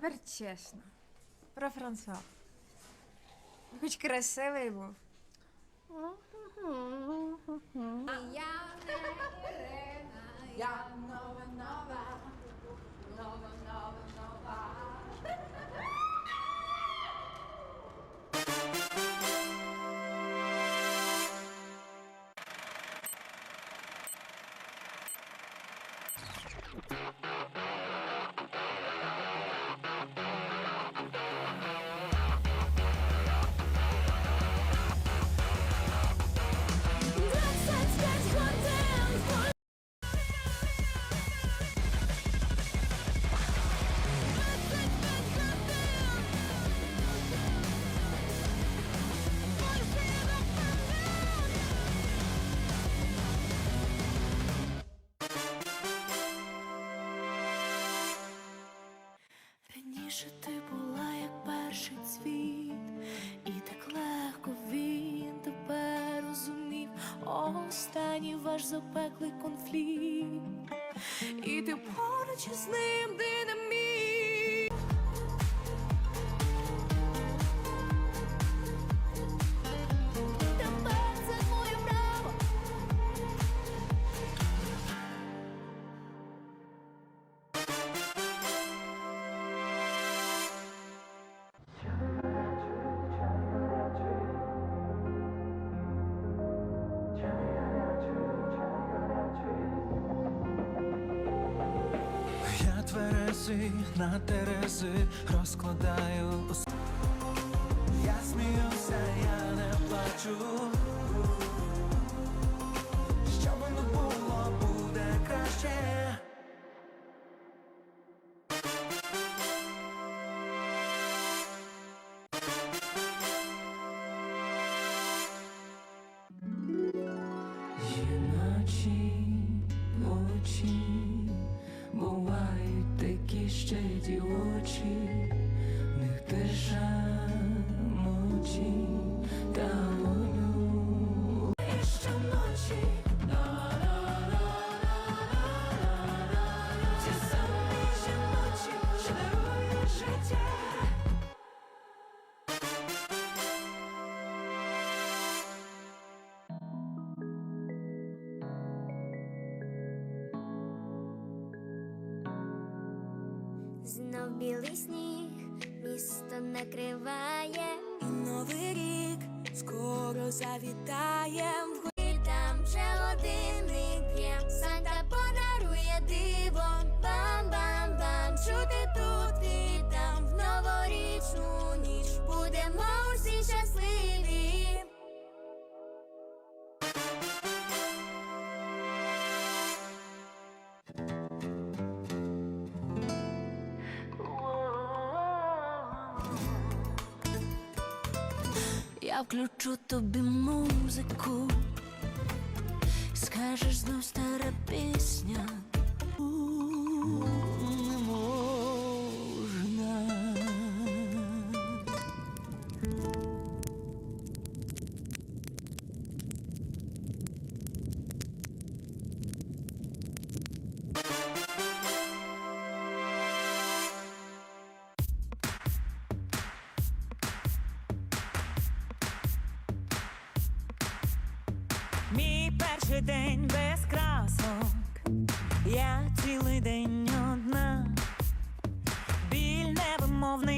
тепер чесно. Про Франсуа. Хоч красивий був. Раніше ти була як перший цвіт, і так легко він тебе розумів. Останній ваш запеклий конфлікт, і ти поруч із ним тверезий на терези розкладаю Я сміюся, я не плачу. Дівочі, в них теж Знов білий сніг, місто накриває, І новий рік скоро завітає Я включу тобі музику, скажеш знов стара пісня. Мій день без красок, я цілий день одна, біль невимовний